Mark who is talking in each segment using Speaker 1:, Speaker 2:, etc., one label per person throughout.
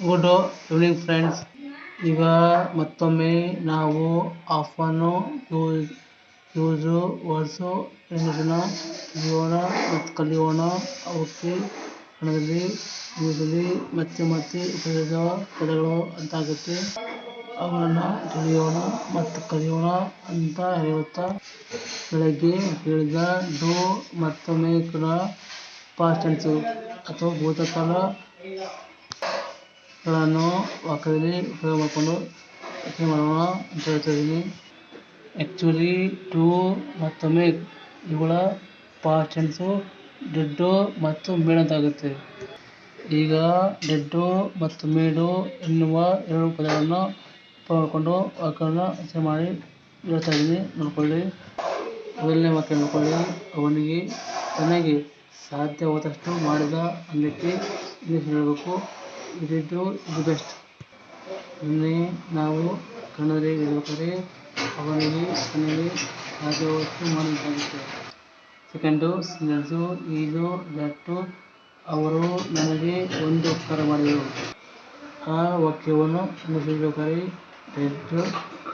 Speaker 1: Good evening friends ಈಗ ಮತ್ತೊಮ್ಮೆ ನಾವು ಆಫನ್ನು ಯೂಸ್ ಯೂಸು ವರ್ಸು ಇಂಗ್ಲೀಷನ್ನ ತಿಳಿಯೋಣ ಮತ್ತು ಕಲಿಯೋಣ. ಅವಕ್ಕೆ ಕನ್ನಡದಲ್ಲಿ ಯೂಸಲಿ ಮತ್ತೆ ಮತ್ತೆ ಉಪಯೋಗಿಸುವ ಪದಗಳು ಅಂತಾಗುತ್ತೆ. ಅವುಗಳನ್ನು ತಿಳಿಯೋಣ ಮತ್ತು ಕಲಿಯೋಣ ಅಂತ ಹೇಳುತ್ತಾ ಬೆಳಗ್ಗೆ ಹೇಳಿದ ಡೋ ಮತ್ತೊಮ್ಮೆ ಕೂಡ ಪಾಸ್ಟ್ ಟೆನ್ಸು ಅಥವಾ ಭೂತಕಾಲ. ಗಳನ್ನು ವಾಕ್ಯದಲ್ಲಿ ಉಪಯೋಗ ಮಾಡಿಕೊಂಡು ರಚನೆ ಮಾಡೋಣ ಅಂತ ಹೇಳ್ತಾ ಇದ್ದೀನಿ. ಆ್ಯಕ್ಚುಲಿ ಟು ಮತ್ತು ಮೇಕ್ ಇವುಗಳ ಪಾಸ್ಟ್ ಡೆಡ್ಡು ಮತ್ತು ಮೇಡ್ ಅಂತಾಗುತ್ತೆ. ಈಗ ಡೆಡ್ಡು ಮತ್ತು ಮೇಡು ಎನ್ನುವ ಎರಡು ಪದಗಳನ್ನು ಉಪಯೋಗ ಮಾಡಿಕೊಂಡು ವಾಕ್ಯವನ್ನು ರಚನೆ ಮಾಡಿ ಹೇಳ್ತಾ ಇದ್ದೀನಿ. ನೋಡ್ಕೊಳ್ಳಿ. ಮೊದಲನೇ ವಾಕ್ಯ ನೋಡ್ಕೊಳ್ಳಿ. ಅವನಿಗೆ ತನಗೆ ಸಾಧ್ಯವಾದಷ್ಟು ಮಾಡಿದ ಅನ್ನಕ್ಕೆ ಇಂಗ್ಲೀಷ್ ಹೇಳಬೇಕು. ಇದಿದ್ದು ಇದು ಬೆಸ್ಟ್. ಇಲ್ಲಿ ನಾವು ಕನ್ನಡದಲ್ಲಿ ಹೇಳ್ಬೇಕಾದ್ರೆ ಅವನಿಗೆ ಕನ್ನಡ ಹಾಗೆ ಒತ್ತು ಮಾಡಬೇಕಾಗುತ್ತೆ ಸೆಕೆಂಡು, ಸಿಂಗಲ್ಸು ಇದು ದಟ್ಟು ಅವರು ನನಗೆ ಒಂದು ಉಪಕಾರ ಮಾಡಿದರು. ಆ ವಾಕ್ಯವನ್ನು ಮುಗಿಸಬೇಕಾದ್ರೆ did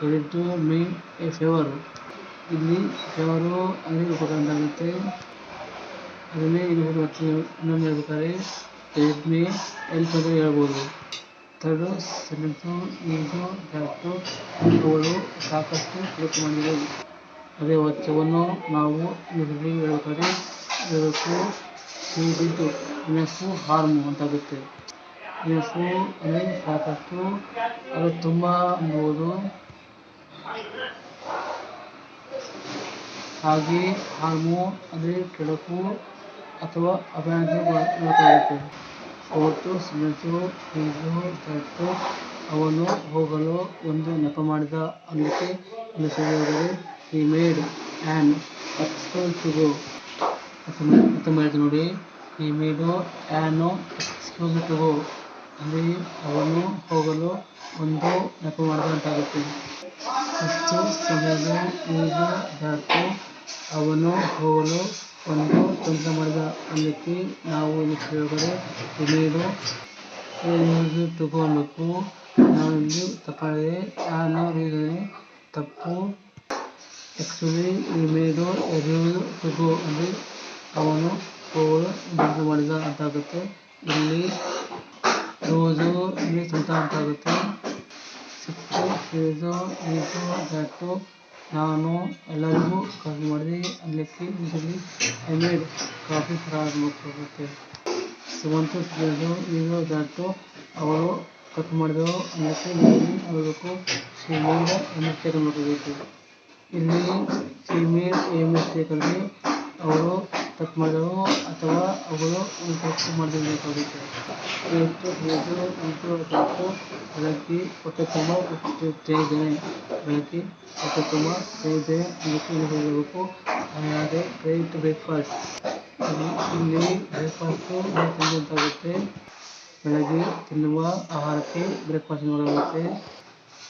Speaker 1: did me a favour. ಇಲ್ಲಿ ಫೇವರು ಅಲ್ಲಿ ಉಪಕಾರ ಆಗುತ್ತೆ ಅದನ್ನೇ ಇನ್ನೊಂದು ವಾಕ್ಯ ಇನ್ನೊಂದು ಹೇಳ್ಬೇಕಾದ್ರೆ ಡೆಡ್ ಮೇ ಎಲ್ಪ್ ಅಂತ ಹೇಳ್ಬೋದು ಥರ್ಡು ಸೆಂಟೆನ್ಸು ಈಜು ದಟ್ಟು ಇವುಗಳು ಸಾಕಷ್ಟು ಕೆಲಸ ಮಾಡಿದೆ. ಅದೇ ವಾಕ್ಯವನ್ನು ನಾವು ಇದರಲ್ಲಿ ಹೇಳ್ಬೇಕಾದ್ರೆ ಇದಕ್ಕು ಈ ಡಿಡ್ ಹಾರ್ಮ್ ಹಾರ್ಮು ಅಂತಾಗುತ್ತೆ. ಇನ್ನಷ್ಟು ಅಂದರೆ ಸಾಕಷ್ಟು ಅದು ತುಂಬ ಅನ್ಬೋದು ಹಾಗೆ ಹಾರ್ಮು ಅಂದರೆ ಕೆಡಕು ಅಥವಾ ಅಭಯಾರಣ್ಯ ಬಳಸಲಾಗುತ್ತೆ ಫೋರ್ತು ಸೆಂಟೆನ್ಸು ಈಜು ದಟ್ಟು ಅವನು ಹೋಗಲು ಒಂದು ನೆಪ ಮಾಡಿದ ಅಂದಕ್ಕೆ ಇಂಗ್ಲೀಷಲ್ಲಿ he made an excuse to go ಮತ್ತೊಮ್ಮೆ ನೋಡಿ ಹಿ ಮೇಡು ಆ್ಯನು ಎಕ್ಸ್ಕ್ಯೂಸ್ ಟು ಗೋ ಅಂದರೆ ಅವನು ಹೋಗಲು ಒಂದು ನೆಪ ಮಾಡಿದಂತಾಗುತ್ತೆ ಫಸ್ಟು ಈಗ ಈಜು ದಟ್ಟು ಅವನು ಹೋಗಲು ಒಂದು ಕೆಲಸ ಮಾಡಿದ ಅನ್ನಕ್ಕೆ ನಾವು ಇಲ್ಲಿ ಹೇಳಿದರೆ ಹದಿನೈದು ಮೇಡು ತಗೊಳ್ಬೇಕು ನಾವು ಇಲ್ಲಿ ತಪ್ಪಾಗಿದೆ. ಆ್ಯನು ರೀಸನ್ ತಪ್ಪು. ಆ್ಯಕ್ಚುಲಿ ಈ ಮೇಡು ತಗೋ ಅಂದರೆ ಅವನು ಅವಳು ತಂತ್ರ ಮಾಡಿದ ಅಂತಾಗುತ್ತೆ. ಇಲ್ಲಿ ರೋಜು ಇಲ್ಲಿ ಸ್ವಂತ ಅಂತಾಗುತ್ತೆ. ಸಿಕ್ಸು ಸೇಸು ಈಜು ದಟ್ಟು ನಾನು ಎಲ್ಲರಿಗೂ ಕಾಫಿ ಮಾಡಿದೆ. ಅದಕ್ಕೆ ಇದರಲ್ಲಿ ಐ ಮೇಡ್ ಕಾಫಿ ಫಾರ್ ಆಗಬೇಕಾಗುತ್ತೆ ಸುಮಂತು ಫೀಸು ಈಜು ದಟ್ಟು ಅವಳು ಕಟ್ ಮಾಡಿದಳು ಅದಕ್ಕೆ ಇಂಗ್ಲೀಷಲ್ಲಿ ಹೇಳಬೇಕು ಶಿ ಮೇಡ್ ಎ ಮಿಸ್ಟೇಕ್ ಅನ್ನಬೇಕಾಗುತ್ತೆ ಇಲ್ಲಿ ಶಿ ಮೇಡ್ ಎ ಮಿಸ್ಟೇಕಲ್ಲಿ ಅವಳು ತಪ್ಪು ಮಾಡಿದಳು ಅಥವಾ ಅವಳು ಒಂದು ತಪ್ಪು ಮಾಡಿರಬೇಕಾಗುತ್ತೆ ಏಯ್ತು ಫೀಸು ಈಜು ದಟ್ಟು ಬೆಳಗ್ಗೆ ಹೊಟ್ಟೆ ತುಂಬ ಇದ್ದೇನೆ ಬೆಳಗ್ಗೆ ಹೊಟ್ಟೆ ತುಂಬ ಇದ್ದೇನೆ ಅನ್ನಲಿಕ್ಕೆ ಇಂಗ್ಲೀಷ್ ಹೇಳಬೇಕು. I had a great breakfast ಇಲ್ಲಿ ಬ್ರೇಕ್ಫಾಸ್ಟು ತಿಂಡಿ ಅಂತಾಗುತ್ತೆ. ಬೆಳಗ್ಗೆ ತಿನ್ನುವ ಆಹಾರಕ್ಕೆ ಬ್ರೇಕ್ಫಾಸ್ಟ್ ಎನ್ನಲಾಗುತ್ತೆ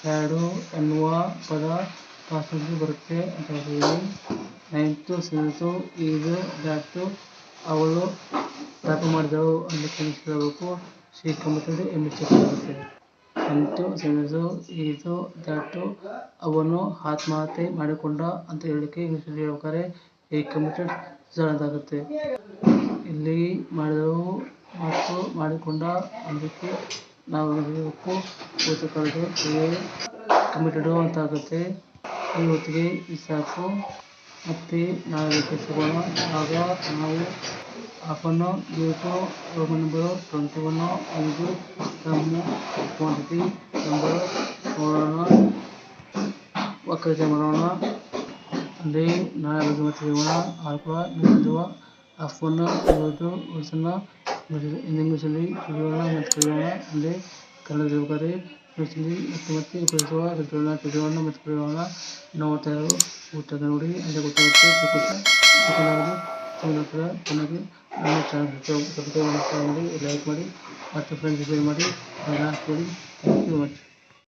Speaker 1: ಹ್ಯಾಡು ಎನ್ನುವ ಪದ ಪಾಸ್ಟ್ ಟೆನ್ಸ್ನಲ್ಲಿ ಬರುತ್ತೆ ಅಂತ ಹೇಳ್ತಿದ್ದೀನಿ ನೈನ್ತು, ಸೆವೆಂತು ಈಜು ಡಾಕ್ಟ್ರು ಅವಳು ಪಾಪ ಮಾಡಿದವು ಅಂತ ಇಂಗ್ಲೀಷ್ ಹೇಳಬೇಕು ಶಿ ಕಮಿಟೆಡ್ ಎ ಮಿಸ್ಟೇಕ್ ಆಗುತ್ತೆ ಟೆಂತು ಸೆನ್ಸು ಈಜು ದಟ್ಟು ಅವನು ಆತ್ಮಹತ್ಯೆ ಮಾಡಿಕೊಂಡ ಅಂತ ಹೇಳಲಿಕ್ಕೆ ಇಂಗ್ಲೀಷಲ್ಲಿ ಹೇಳ್ಬೇಕಾದ್ರೆ ಕಮಿಟೆಡ್ ಸುಸೈಡ್ ಅಂತಾಗುತ್ತೆ ಇಲ್ಲಿ ಮಾಡಿದವು ಮತ್ತು ಮಾಡಿಕೊಂಡ ಅಂದಕ್ಕೆ ನಾವು ಹೇಳಬೇಕು. ಕ್ರಿಯೆ ಕಮಿಟೆಡು ಅಂತಾಗುತ್ತೆ ಈ ಹೊತ್ತಿಗೆ ಸಾಕು. ಮತ್ತೆ ನಾಳೆ ಸಿಗೋಣ ಆಗ ನಾವು ಆಫನ್ನು ಡ್ಯೂಟು ರೋಮನ್ ನಂಬರು ಟ್ವೆಂಟಿ ಒನ್ನು ಐದು ತಮ್ಮ ಕ್ವಾಂಟಿಟಿ ನಂಬರ್ ನೋಡೋಣ ವಕ್ರತೆ ಮಾಡೋಣ ಅಲ್ಲಿ ನಾಳೆ ಬಗ್ಗೆ ಮತ್ತೆ ಸಿಗೋಣ ಆಗ ನಿಲ್ಲಿಸುವ ಆಫನ್ನು ಇರೋದು ವರ್ಸನ್ನು ಇಂಗ್ಲೀಷಲ್ಲಿ ತಿಳಿಯೋಣ ಮತ್ತು ಕಲಿಯೋಣ ಅಲ್ಲಿ ಕನ್ನಡ ಹೇಳ್ಬೇಕಾದ್ರೆ ಇಂಗ್ಲೀಷಲ್ಲಿ ಮತ್ತೆ ಮತ್ತೆ ಉಪಯೋಗಿಸುವ ಶಬ್ದಗಳನ್ನ ತಿಳಿಯೋಣ ಮತ್ತು ಕಲಿಯೋಣ ನೋಡ್ತಾ ಇರೋ ಊಟದ ನೋಡಿ ಅಂದರೆ ಗೊತ್ತಾಗುತ್ತೆ ತಿಳ್ಕೊತಾ ತಿಳ್ಕೊಂಡಾಗ ಚೆನ್ನಾಗಿ ಚೆನ್ನಾಗಿ ನಮ್ಮ ಚಾನಲ್ ಸಬ್ಸ್ಕ್ರೈಬ್ ಮಾಡಿ ಲೈಕ್ ಮಾಡಿ ಮತ್ತು ಫ್ರೆಂಡ್ಸ್ ಶೇರ್ ಮಾಡಿ ಹಾಕಿ ಥ್ಯಾಂಕ್ ಯು ಮಚ್